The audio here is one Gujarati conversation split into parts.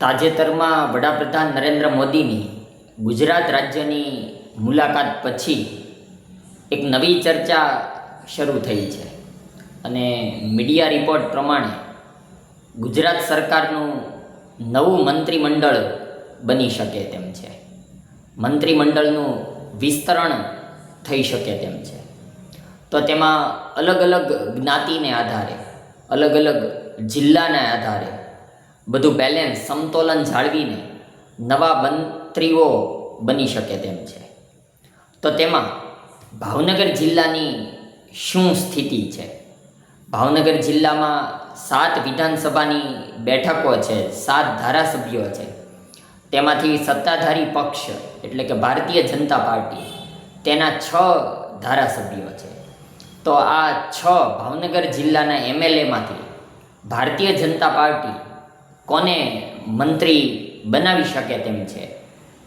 તાજેતરમાં વડાપ્રધાન નરેન્દ્ર મોદીની ગુજરાત રાજ્યની મુલાકાત પછી એક નવી ચર્ચા શરૂ થઈ છે. અને મીડિયા રિપોર્ટ પ્રમાણે ગુજરાત સરકારનું નવું મંત્રીમંડળ બની શકે તેમ છે. મંત્રીમંડળનું વિસ્તરણ થઈ શકે તેમ છે. તો તેમાં અલગ અલગ જ્ઞાતિને આધારે, અલગ અલગ જિલ્લાના આધારે બધું બેલેન્સ સમતોલન જાળવીને નવા મંત્રીઓ બની શકે તેમ છે. તો તેમાં ભાવનગર જિલ્લાની શું સ્થિતિ છે? ભાવનગર જિલ્લામાં સાત વિધાનસભાની બેઠકો છે, સાત ધારાસભ્યો છે. તેમાંથી સત્તાધારી પક્ષ, એટલે કે ભારતીય જનતા પાર્ટી, તેના છ ધારાસભ્યો છે. તો આ છ ભાવનગર જિલ્લાના એમએલએમાંથી ભારતીય જનતા પાર્ટી કોને મંત્રી બનાવી શકે તેમ છે?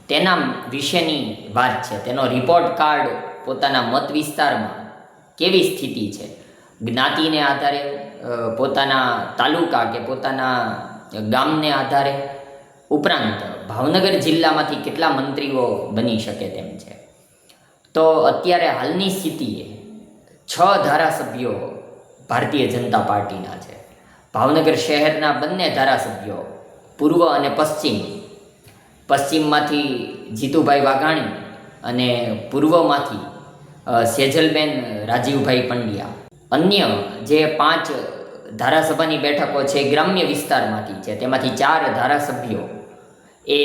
તેના વિશેની વાત છે. તેનો રિપોર્ટ કાર્ડ પોતાના મત વિસ્તારમાં કેવી સ્થિતિ છે? જ્ઞાતિને આધારે પોતાના તાલુકા કે પોતાના ગામને આધારે ઉપરાંત ભાવનગર જિલ્લામાંથી કેટલા મંત્રીઓ બની શકે તેમ છે? તો અત્યારે હાલની સ્થિતિએ છ ધારાસભ્યો ભારતીય જનતા પાર્ટીના છે. ભાવનગર શહેરના બંને ધારાસભ્યો પૂર્વ અને પશ્ચિમ. પશ્ચિમમાંથી જીતુભાઈ વાઘાણી અને પૂર્વમાંથી સેજલબેન રાજીવભાઈ પંડ્યા. અન્ય જે પાંચ ધારાસભાની બેઠકો છે ગ્રામ્ય વિસ્તારમાંથી છે, તેમાંથી ચાર ધારાસભ્યો એ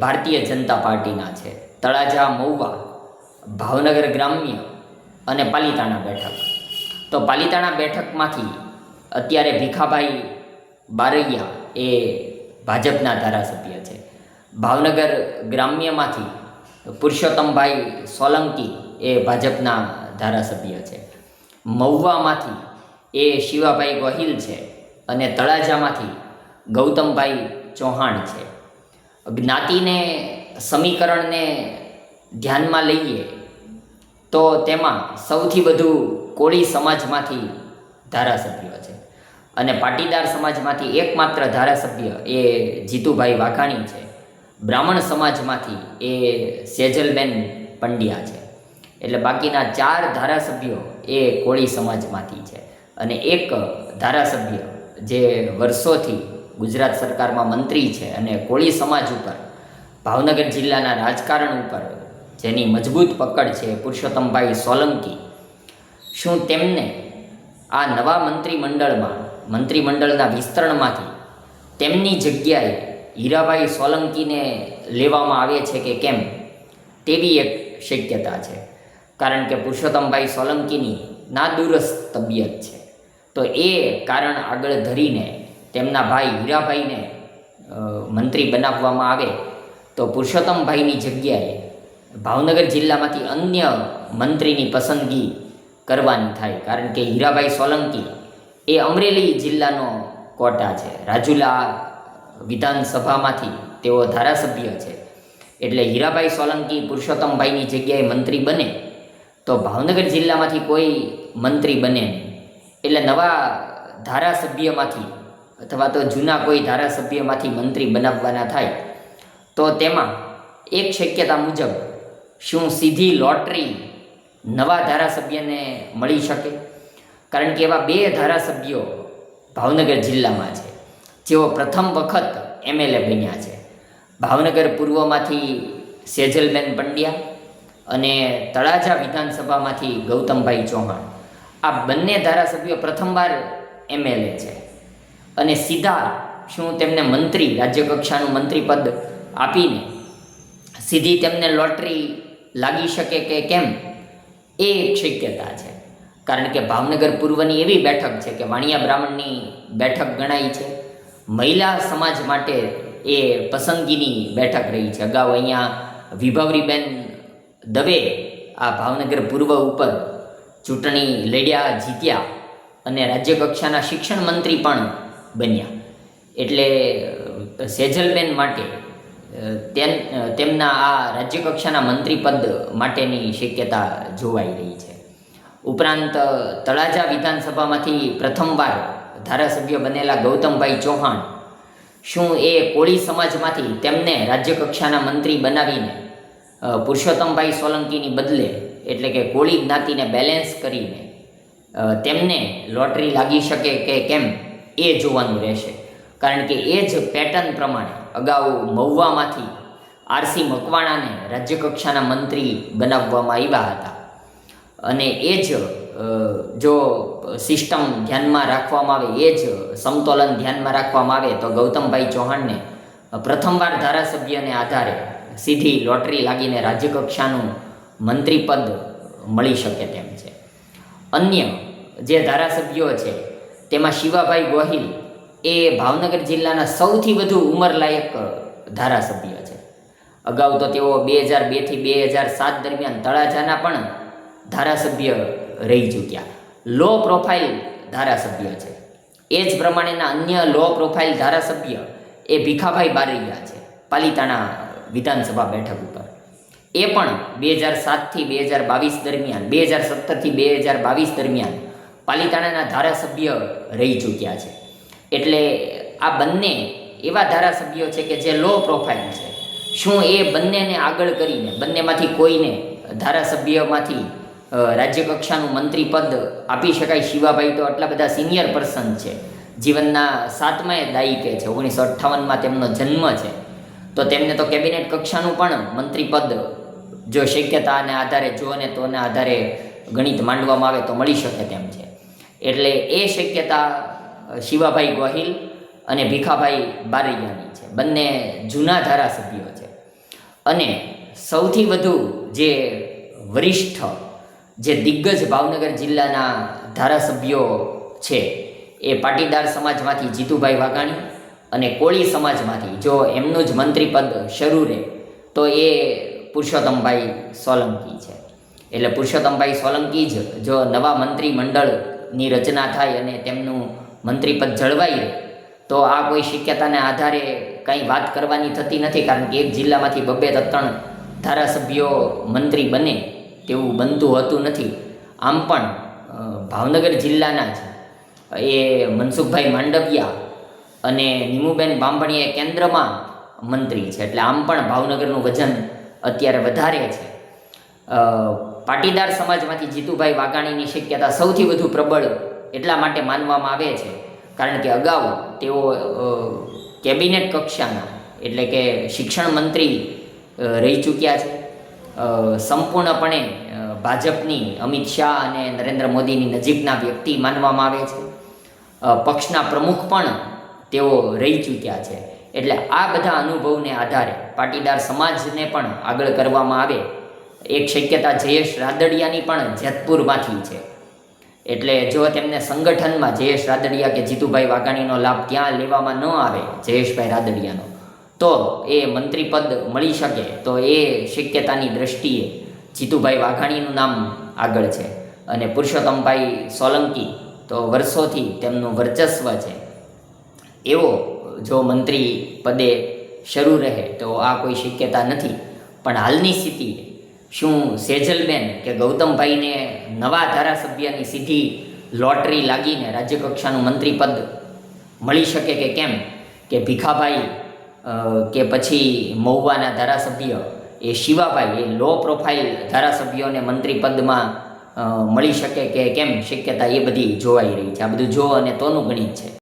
ભારતીય જનતા પાર્ટીના છે. તળાજા, મહુવા, ભાવનગર ગ્રામ્ય અને પાલિતાણા બેઠક. તો પાલિતાણા બેઠકમાંથી અત્યારે ભીખાભાઈ બારૈયા એ ભાજપના ધારાસભ્ય છે. ભાવનગર ગ્રામ્યમાંથી પુરુષોત્તમભાઈ સોલંકી એ ભાજપના ધારાસભ્ય છે. મહુવામાંથી એ શિવાભાઈ ગોહિલ છે અને તળાજામાંથી ગૌતમભાઈ ચૌહાણ છે. જ્ઞાતિને સમીકરણને ધ્યાનમાં લઈએ તો તેમાં સૌથી વધુ કોળી સમાજમાંથી ધારાસભ્યો છે. અને પાટીદાર સમાજમાંથી એકમાત્ર ધારાસભ્ય એ જીતુભાઈ વાઘાણી છે. બ્રાહ્મણ સમાજમાંથી એ સેજલબેન પંડ્યા છે. એટલે બાકીના ચાર ધારાસભ્યો એ કોળી સમાજમાંથી છે. અને એક ધારાસભ્ય જે વર્ષોથી ગુજરાત સરકારમાં મંત્રી છે અને કોળી સમાજ ઉપર, ભાવનગર જિલ્લાના રાજકારણ ઉપર જેની મજબૂત પકડ છે પુરુષોત્તમભાઈ સોલંકી, શું તેમને આ નવા મંત્રીમંડળમાં, મંત્રીમંડળના વિસ્તરણમાંથી તેમની જગ્યાએ હીરાભાઈ સોલંકીને લેવામાં આવે છે કે કેમ, તેવી એક શક્યતા છે. કારણ કે પુરુષોત્તમભાઈ સોલંકીની નાદુરસ્ત તબિયત છે. તો એ કારણ આગળ ધરીને તેમના ભાઈ હીરાભાઈને મંત્રી બનાવવામાં આવે, તો પુરુષોત્તમભાઈની જગ્યાએ ભાવનગર જિલ્લામાંથી અન્ય મંત્રીની પસંદગી કરવાની થાય. કારણ કે હીરાભાઈ સોલંકી એ અમરેલી જિલ્લાનો કોટા છે. રાજુલા વિધાનસભામાંથી તેઓ ધારાસભ્ય છે. એટલે હીરાભાઈ સોલંકી પુરુષોત્તમભાઈની જગ્યાએ મંત્રી બને તો ભાવનગર જિલ્લામાંથી કોઈ મંત્રી બને એટલે નવા ધારાસભ્યમાંથી અથવા તો જૂના કોઈ ધારાસભ્યમાંથી મંત્રી બનાવવાના થાય તો તેમાં એક શક્યતા મુજબ શું સીધી લોટરી નવા ધારાસભ્યને મળી શકે. કારણ કે એવા બે ધારાસભ્યો ભાવનગર જિલ્લામાં છે. જેઓ પ્રથમ વખત એમએલએ બન્યા છે. ભાવનગર પૂર્વમાંથી સેજલબેન પંડ્યા અને તળાજા વિધાનસભામાંથી ગૌતમભાઈ ચૌહાણ. આ બંને ધારાસભ્યો પ્રથમવાર એમએલએ છે. અને સીધા શું તેમને મંત્રી રાજ્ય કક્ષાનું મંત્રી પદ આપીને સીધી તેમને લોટરી લાગી શકે કે કેમ? એ શક્યતા છે. કારણ કે ભાવનગર પૂર્વની એવી બેઠક છે કે વાણિયા બ્રાહ્મણની બેઠક ગણાય છે. મહિલા સમાજ માટે એ પસંદગીની બેઠક રહી છે. અગાઉ અહીંયા વિભાવરીબેન દવે આ ભાવનગર પૂર્વ ઉપર ચૂંટણી લડ્યા, જીત્યા અને રાજ્યકક્ષાના શિક્ષણ મંત્રી પણ બન્યા. એટલે સેજલબેન માટે તેમના આ રાજ્યકક્ષાના મંત્રી પદ માટેની શક્યતા જોવાઈ રહી છે. ઉપરાંત તળાજા વિધાનસભામાંથી પ્રથમવાર ધારાસભ્ય બનેલા ગૌતમભાઈ ચૌહાણ, શું એ કોળી સમાજમાંથી તેમને રાજ્યકક્ષાના મંત્રી બનાવીને પુરુષોત્તમભાઈ સોલંકીની બદલે એટલે કે કોળી જ્ઞાતિને બેલેન્સ કરીને તેમને લોટરી લાગી શકે કે કેમ એ જોવાનું રહેશે. કારણ કે એ જ પેટર્ન પ્રમાણે અગાઉ મહુવામાંથી આરસી મકવાણાને રાજ્યકક્ષાના મંત્રી બનાવવામાં આવ્યા હતા. અને એ જ જો સિસ્ટમ ધ્યાનમાં રાખવામાં આવે, એ જ સમતોલન ધ્યાનમાં રાખવામાં આવે, તો ગૌતમભાઈ ચૌહાણને પ્રથમવાર ધારાસભ્યને આધારે સીધી લોટરી લાગીને રાજ્યકક્ષાનું મંત્રીપદ મળી શકે તેમ છે. અન્ય જે ધારાસભ્યો છે, તેમાં શિવાભાઈ ગોહિલ એ ભાવનગર જિલ્લાના સૌથી વધુ ઉંમરલાયક ધારાસભ્ય છે. અગાઉ તો તેઓ બે હજાર બેથી બે હજાર સાત દરમિયાન તળાજાના પણ ધારાસભ્ય રહી ચૂક્યા. લો પ્રોફાઇલ ધારાસભ્ય છે. એ જ પ્રમાણેના અન્ય લો પ્રોફાઇલ ધારાસભ્ય એ ભીખાભાઈ બારૈયા છે, પાલિતાણા વિધાનસભા બેઠક ઉપર. એ પણ બે હજાર સાતથી બે હજાર બાવીસ દરમિયાન, બે હજાર સત્તરથી બે હજાર બાવીસ દરમિયાન પાલિતાણાના ધારાસભ્ય રહી ચૂક્યા છે. એટલે આ બંને એવા ધારાસભ્યો છે કે જે લો પ્રોફાઇલ છે. શું એ બંનેને આગળ કરીને, બંનેમાંથી કોઈને ધારાસભ્યમાંથી રાજ્યકક્ષાનું મંત્રી પદ આપી શકાય શિવાભાઈ તો આટલા બધા સિનિયર પર્સન છે. જીવનના સાતમાએ દાયિકે છે, ઓગણીસો અઠ્ઠાવનમાં તેમનો જન્મ છે. તો તેમને તો કેબિનેટ કક્ષાનું પણ મંત્રી પદ જો શક્યતાને આધારે જો અને તોને આધારે ગણિત માંડવામાં આવે તો મળી શકે તેમ છે. એટલે એ શક્યતા શિવાભાઈ ગોહિલ અને ભીખાભાઈ બારૈયાની છે. બંને જૂના ધારાસભ્યો છે. અને સૌથી વધુ જે વરિષ્ઠ, જે દિગ્ગજ ભાવનગર જિલ્લાના ધારાસભ્યો છે એ પાટીદાર સમાજમાંથી જીતુભાઈ વાઘાણી અને કોળી સમાજમાંથી, જો એમનું જ મંત્રીપદ શરૂ રહે, તો એ પુરુષોત્તમભાઈ સોલંકી છે. એટલે પુરુષોત્તમભાઈ સોલંકી જ જો નવા મંત્રીમંડળની રચના થાય અને તેમનું મંત્રીપદ જળવાઈ રહે, તો આ કોઈ શક્યતાને આધારે કંઈ વાત કરવાની થતી નથી, કારણ કે એક જિલ્લામાંથી બબે ત્રણ ધારાસભ્યો મંત્રી બને તેવું બનતું હોતું નથી. આમ પણ ભાવનગર જિલ્લાના જ, એ મનસુખભાઈ માંડવિયા અને નીમુબેન બાંભણી એ કેન્દ્રમાં મંત્રી છે, એટલે આમ પણ ભાવનગરનું વજન અત્યારે વધારે છે. પાટીદાર સમાજમાંથી જીતુભાઈ વાઘાણીની શક્યતા સૌથી વધુ પ્રબળ એટલા માટે માનવામાં આવે છે. કારણ કે અગાઉ તેઓ કેબિનેટ કક્ષાના એટલે કે શિક્ષણ મંત્રી રહી ચૂક્યા છે. સંપૂર્ણપણે ભાજપની અમિત શાહ અને નરેન્દ્ર મોદીની નજીકના વ્યક્તિ માનવામાં આવે છે. પક્ષના પ્રમુખ પણ તેઓ રહી ચૂક્યા છે. એટલે આ બધા અનુભવને આધારે પાટીદાર સમાજને પણ આગળ કરવામાં આવે. એક શક્યતા જયેશ રાદડિયાની પણ જેતપુરમાંથી છે. એટલે જો તેમને સંગઠનમાં જયેશ રાદડિયા કે જીતુભાઈ વાઘાણીનો લાભ ત્યાં લેવામાં ન આવે, જયેશભાઈ રાદડિયાનો, તો એ મંત્રીપદ મળી શકે, તો એ શક્યતાની દ્રષ્ટિએ જીતુભાઈ વાઘાણીનું નામ આગળ છે. અને પુરુષોત્તમભાઈ સોલંકી, તો વર્ષોથી તેમનું વર્ચસ્વ છે. એવો જો મંત્રી પદે શરૂ રહે, તો આ કોઈ શક્યતા નથી. પણ હાલની સ્થિતિએ શું સેજલબેન કે ગૌતમભાઈને નવા ધારાસભ્યની સીધી લોટરી લાગીને રાજ્યકક્ષાનું મંત્રીપદ મળી શકે કે કેમ? કે ભીખાભાઈ કે પછી મહુવાના ધારાસભ્ય એ શિવાભાઈ, એ લો પ્રોફાઇલ ધારાસભ્યોને મંત્રીપદમાં મળી શકે કે કેમ? શક્યતા એ બધી જોવાઈ રહી છે. આ બધું જો અને તોનું ગણિત છે.